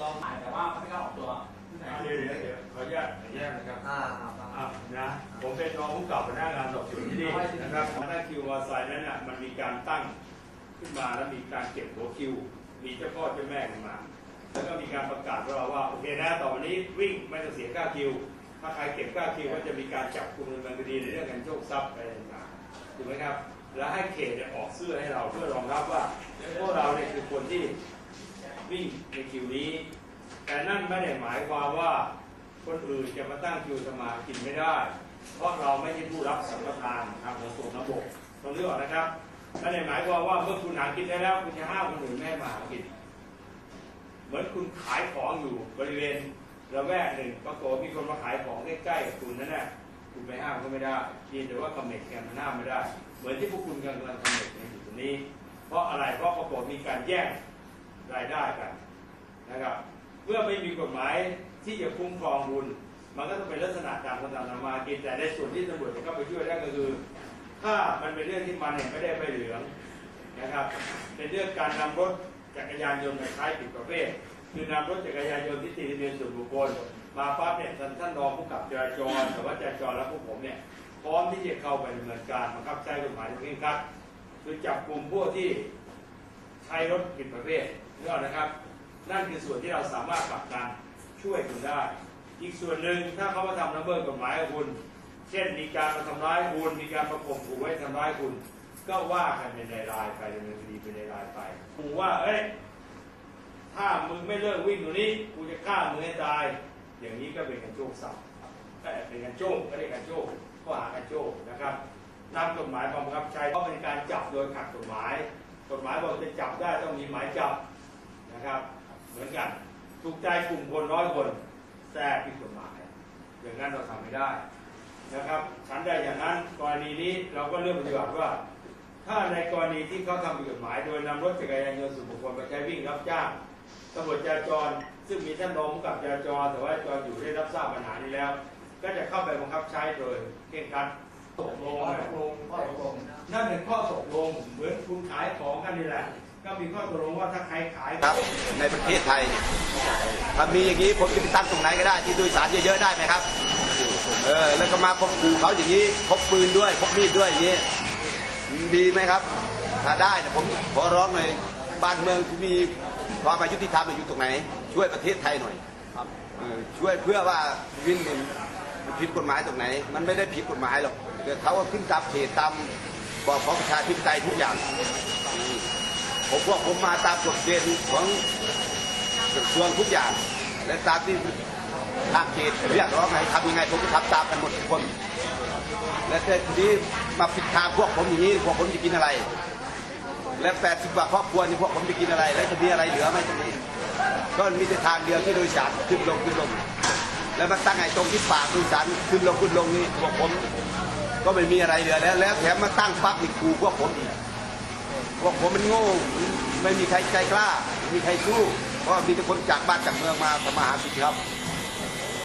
ว่าเขาไม่กล้าออกตัวที่ไหนเดี๋ยวเดี๋ยวเดี๋ยวขออนุญาตขออนุญาตนะครับอ่าครับอะนะผมเป็นรองผู้กำกับพนักงานสอบสวนที่นี่นะครับหน้าคิวมอไซค์นั้นน่ะมันมีการตั้งขึ้นมาแล้วมีการเก็บหัวคิว มีเจ้าพ่อเจ้าแม่ขึ้นมา แล้วก็มีการประกาศว่าว่าโอเคนะต่อไปนี้วิ่งไม่ต้องเสียค่าคิว ถ้าใครเก็บค่าคิวก็จะมีการจับกุมดำเนินคดีในเรื่องการโชคทรัพย์อะไรต่างๆถูกไหมครับ แล้วให้เขตเนี่ยออกเสื้อให้เราเพื่อรองรับว่าพวกเราเนี่ยคือคนที่ วิ่งในคิวนี้ แต่นั่นไม่ได้หมายความว่าคนอื่นจะมาตั้งคิวสมากินไม่ได้ เพราะเราไม่ใช่ผู้รับสัมปทานทางขนส่งระบบตรงนี้ก่อนนะครับไม่ได้หมายความว่าเมื่อคุณหากินได้แล้วคุณจะห้ามคนอื่นไม่มาหากิน เหมือนคุณขายของอยู่บริเวณระแวกหนึ่งปรากฏมีคนมาขายของใกล้ๆกับคุณนั่นแหละคุณไปห้ามก็ไม่ได้เพียงแต่ว่าคำเน็ตแกมันห้ามไม่ได้ เหมือนที่พวกคุณกำลังคำเน็ตอยู่ตรงนี้ เพราะอะไรเพราะปรากฏมีการแย่ง รายได้กันนะครับ เมื่อไม่มีกฎหมายที่จะคุ้มครองคุณมันก็ต้องเป็นลักษณะตามคนตามธรรมากินแต่ในส่วนที่ตำรวจจะเข้าไปช่วยได้ก็คือ ถ้ามันเป็นเรื่องที่มันเนี่ยไม่ได้ไปเหลืองนะครับเป็นเรื่องการนำรถจักรยานยนต์ไปใช้ผิดประเภทคือนำรถจักรยานยนต์ที่ติดทะเบียนส่วนบุคคลมาปั๊บเนี่ยท่านท่านรองผู้กับจราจรแต่ว่าจราจรและพวกผมเนี่ยพร้อมที่จะเข้าไปดำเนินการบังคับใช้กฎหมายอย่างเคร่งครัดคือจับกลุ่มพวกที่ ใช้รถผิดประเภทนี่ก่อนนะครับ นั่นคือส่วนที่เราสามารถผลักดันช่วยคุณได้ อีกส่วนหนึ่งถ้าเขามาทำละเมิดกฎหมายกับคุณ เช่นมีการมาทำร้ายคุณ มีการประกบขู่ไว้ทำร้ายคุณ ก็ว่ากันเป็นในรายไปดำเนินคดีเป็นในรายไปขู่ว่าเอ้ยถ้ามึงไม่เลิกวิ่งตรงนี้กูจะฆ่ามึงให้ตาย อย่างนี้ก็เป็นการโชคทรัพย์แต่เป็นการโชคก็เรียกการโชคข้อหาการโชคนะครับนำกฎหมายมาบังคับใช้เพราะเป็นการจับโดยขัดกฎหมาย กฎหมายบอกจะจับได้ต้องมีหมายจับนะครับ เหมือนกันถูกใจกลุ่มคนร้อยคนแต่ผิดกฎหมายอย่างนั้นเราทำไม่ได้นะครับฉันใดอย่างนั้นกรณีนี้เราก็เลือกปฏิบัติว่า ถ้าในกรณีที่เขาทำผิดกฎหมาย โดยนำรถจักรยานยนต์ส่วนบุคคลไปใช้วิ่งรับจ้างตำรวจจราจร ซึ่งมีท่านรองกำกับจราจรแต่ว่าจราจรอยู่ได้รับทราบปัญหานี้แล้ว ก็จะเข้าไปบังคับใช้โดยเคร่งครัด ตกลงข้อตกลงข้อตกลงนั่นเป็นข้อตกลงเหมือนคุณขายของกันนี่แหละ ก็มีข้อตกลงว่าถ้าใครขายครับ ในประเทศไทยถ้ามีอย่างนี้ผมจะไปตั้งตรงไหนก็ได้ที่โดยสารเยอะๆได้ไหมครับเออแล้วก็มาข่มขู่เขาอย่างนี้พกปืนด้วยพกมีดด้วยอย่างนี้ดีไหมครับ ถ้าได้นะผมขอร้องหน่อยบ้านเมืองที่มีความอายุติธรรมอยู่ตรงไหน ช่วยประเทศไทยหน่อยช่วยเพื่อว่าวินมันผิดกฎหมายตรงไหน มันไม่ได้ผิดกฎหมายหรอก แต่เขาก็ขึ้นตามเขตตามบอกของประชาธิปไตยทุกอย่าง ผมพวกผมมาตามกฎเกณฑ์ของกระทรวงทุกอย่าง และตามที่ทางเขตเรียกร้องไงทำยังไงผมก็ทำตามกันหมดทุกคน และแต่ทีนี้มาผิดทางพวกผมอย่างนี้พวกผมจะกินอะไร และแปดสิบกว่าครอบครัวนี่พวกผมจะกินอะไร แล้วจะมีอะไรเหลือไหมตรงนี้ก็มีแต่ทางเดียวที่โดยสารขึ้นลงขึ้นลง แล้วมาตั้งไอ้ตรงที่ปากโดยสารขึ้นลงขึ้นลงนี่พวกผม ก็ไม่มีอะไรเหลือแล้ว แล้วแถมมาตั้งปั๊บอีกขู่พวกผมอีกพวกผมมันโง่ไม่มีใครใจกล้าไม่มีใครสู้เพราะมีแต่คนจากบ้านจากเมืองมาทำมาหากินครับ